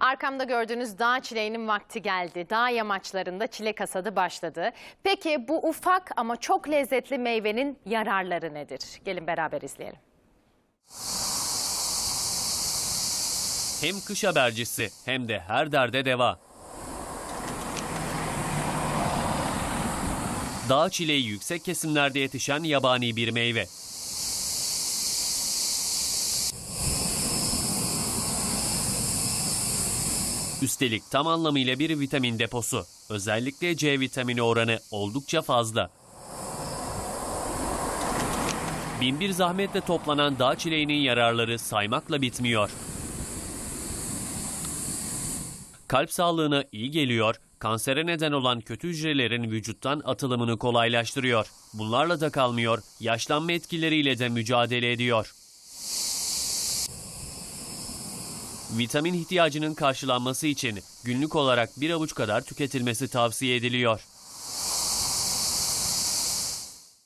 Arkamda gördüğünüz dağ çileğinin vakti geldi. Dağ yamaçlarında çilek hasadı başladı. Peki bu ufak ama çok lezzetli meyvenin yararları nedir? Gelin beraber izleyelim. Hem kış habercisi hem de her derde deva. Dağ çileği yüksek kesimlerde yetişen yabani bir meyve. Üstelik tam anlamıyla bir vitamin deposu. Özellikle C vitamini oranı oldukça fazla. Binbir zahmetle toplanan dağ çileğinin yararları saymakla bitmiyor. Kalp sağlığına iyi geliyor, kansere neden olan kötü hücrelerin vücuttan atılımını kolaylaştırıyor. Bunlarla da kalmıyor, yaşlanma etkileriyle de mücadele ediyor. Vitamin ihtiyacının karşılanması için günlük olarak bir avuç kadar tüketilmesi tavsiye ediliyor.